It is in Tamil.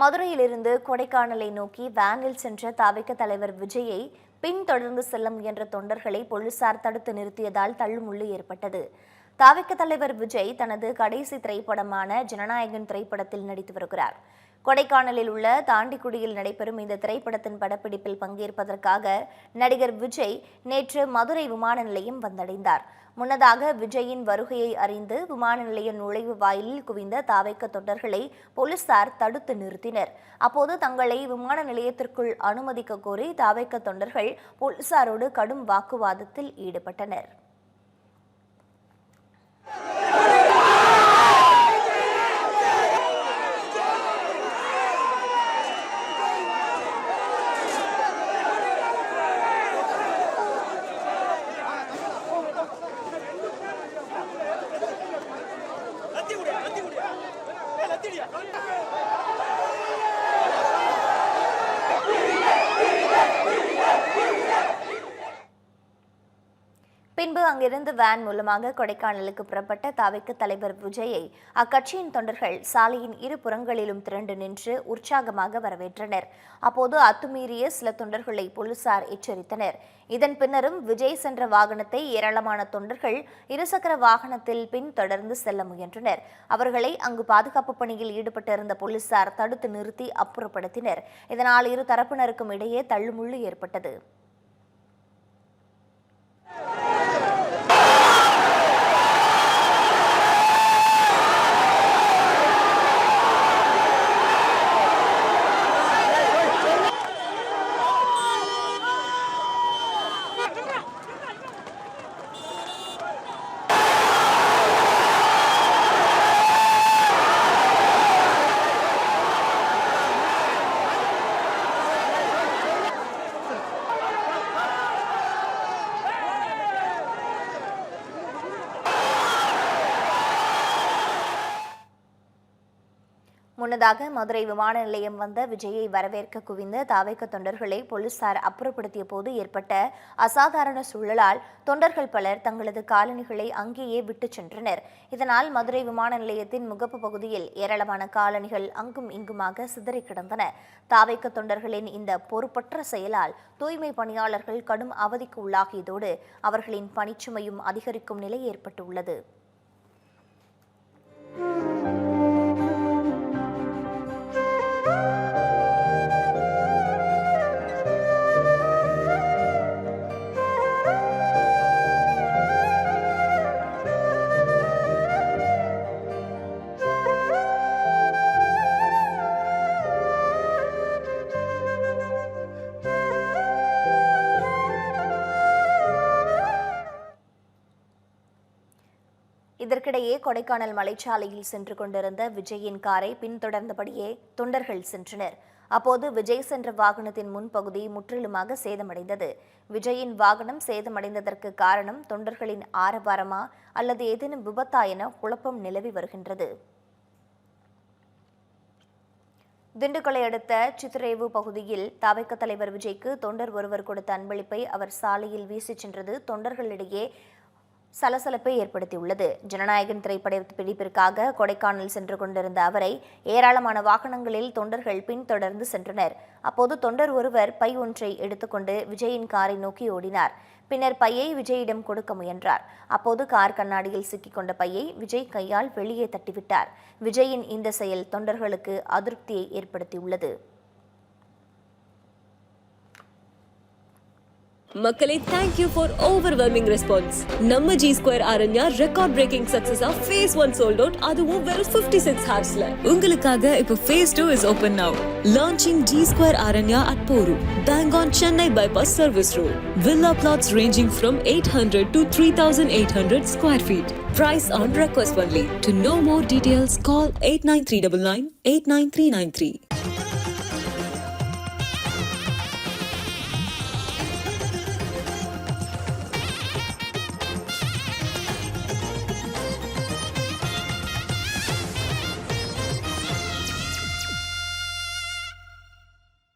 மதுரையிலிருந்து கொடைக்கானலை நோக்கி வேனில் சென்ற தாவிக தலைவர் விஜயை பின்தொடர்ந்து செல்ல முயன்ற தொண்டர்களை போலீசார் தடுத்து நிறுத்தியதால் தள்ளுமுள்ளு ஏற்பட்டது. தாவிக்க தலைவர் விஜய் தனது கடைசி திரைப்படமான ஜனநாயகன் திரைப்படத்தில் நடித்து வருகிறார். கொடைக்கானலில் உள்ள தாண்டிக்குடியில் நடைபெறும் இந்த திரைப்படத்தின் படப்பிடிப்பில் பங்கேற்பதற்காக நடிகர் விஜய் நேற்று மதுரை விமான நிலையம் வந்தடைந்தார். முன்னதாக விஜயின் வருகையை அறிந்து விமான நிலைய நுழைவு வாயிலில் குவிந்த தாவைக்க தொண்டர்களை போலீசார் தடுத்து நிறுத்தினர். அப்போது தங்களை விமான நிலையத்திற்குள் அனுமதிக்க கோரி தாவைக்க தொண்டர்கள் போலீசாரோடு கடும் வாக்குவாதத்தில் ஈடுபட்டனர். 넌들이야 பின்பு அங்கிருந்து வேன் மூலமாக கொடைக்கானலுக்கு புறப்பட்ட தாவைக்கு தலைவர் விஜயை அக்கட்சியின் தொண்டர்கள் சாலையின் இரு புறங்களிலும் திரண்டு நின்று உற்சாகமாக வரவேற்றனர். அப்போது அத்துமீறிய சில தொண்டர்களை போலீசார் எச்சரித்தனர். இதன் பின்னரும் விஜய் சென்ற வாகனத்தை ஏராளமான தொண்டர்கள் இருசக்கர வாகனத்தில் பின் தொடர்ந்து செல்ல முயன்றனர். அவர்களை அங்கு பாதுகாப்பு பணியில் ஈடுபட்டிருந்த போலீசார் தடுத்து நிறுத்தி அப்புறப்படுத்தினர். இதனால் இரு தரப்பினருக்கும் இடையே தள்ளுமுள்ளு ஏற்பட்டது. முன்னதாக மதுரை விமான நிலையம் வந்த விஜயை வரவேற்க குவிந்த தாவைக்க தொண்டர்களை போலீசார் அப்புறப்படுத்திய போது ஏற்பட்ட அசாதாரண சூழலால் தொண்டர்கள் பலர் தங்களது காலணிகளை அங்கேயே விட்டுச் சென்றனர். இதனால் மதுரை விமான நிலையத்தின் முகப்பு பகுதியில் ஏராளமான காலணிகள் அங்கும் இங்குமாக சிதறி கிடந்தன. தாவைக்க தொண்டர்களின் இந்த பொறுப்பற்ற செயலால் தூய்மை பணியாளர்கள் கடும் அவதிக்கு உள்ளாகியதோடு அவர்களின் பணிச்சுமையும் அதிகரிக்கும் நிலை ஏற்பட்டுள்ளது. இதற்கிடையே கொடைக்கானல் மலைச்சாலையில் சென்று கொண்டிருந்த விஜயின் காரை பின்தொடர்ந்தபடியே தொண்டர்கள் சென்றனர். அப்போது விஜய் சென்ற வாகனத்தின் முன்பகுதி முற்றிலுமாக சேதமடைந்தது. விஜயின் வாகனம் சேதமடைந்ததற்கு காரணம் தொண்டர்களின் ஆரவாரமா அல்லது ஏதேனும் விபத்தா என குழப்பம் நிலவி வருகின்றது. திண்டுக்கலை அடுத்த சித்திரேவு பகுதியில் தவைக்க தலைவர் விஜய்க்கு தொண்டர் ஒருவர் கொடுத்த அன்பளிப்பை அவர் சாலையில் வீசிச் சென்றது. தொண்டர்களிடையே சலசலப்பை ஏற்படுத்தியுள்ளது. ஜனநாயகன் திரைப்பட பிடிப்பிற்காக கொடைக்கானல் சென்று கொண்டிருந்த அவரை ஏராளமான வாகனங்களில் தொண்டர்கள் பின்தொடர்ந்து சென்றனர். அப்போது தொண்டர் ஒருவர் பை ஒன்றை எடுத்துக்கொண்டு விஜயின் காரை நோக்கி ஓடினார். பின்னர் பையை விஜயிடம் கொடுக்க முயன்றார். அப்போது கார் கண்ணாடியில் சிக்கிக்கொண்ட பையை விஜய் கையால் வெளியே தட்டிவிட்டார். விஜயின் இந்த செயல் தொண்டர்களுக்கு அதிருப்தியை ஏற்படுத்தியுள்ளது. மக்களே thank you for overwhelming response நம்ம G square Aranya record breaking சக்சஸா phase one sold out அதுவும் வெறும் ஃபிஃப்டி சிக்ஸ் ஹார்ஸ்ல உங்களுக்காக இப்போ phase two is open now launching G square Aranya at Porur bank on Chennai bypass service road. Villa plots ranging from 800 to 3800 square feet. Price on request only. To know more details call 89399 89393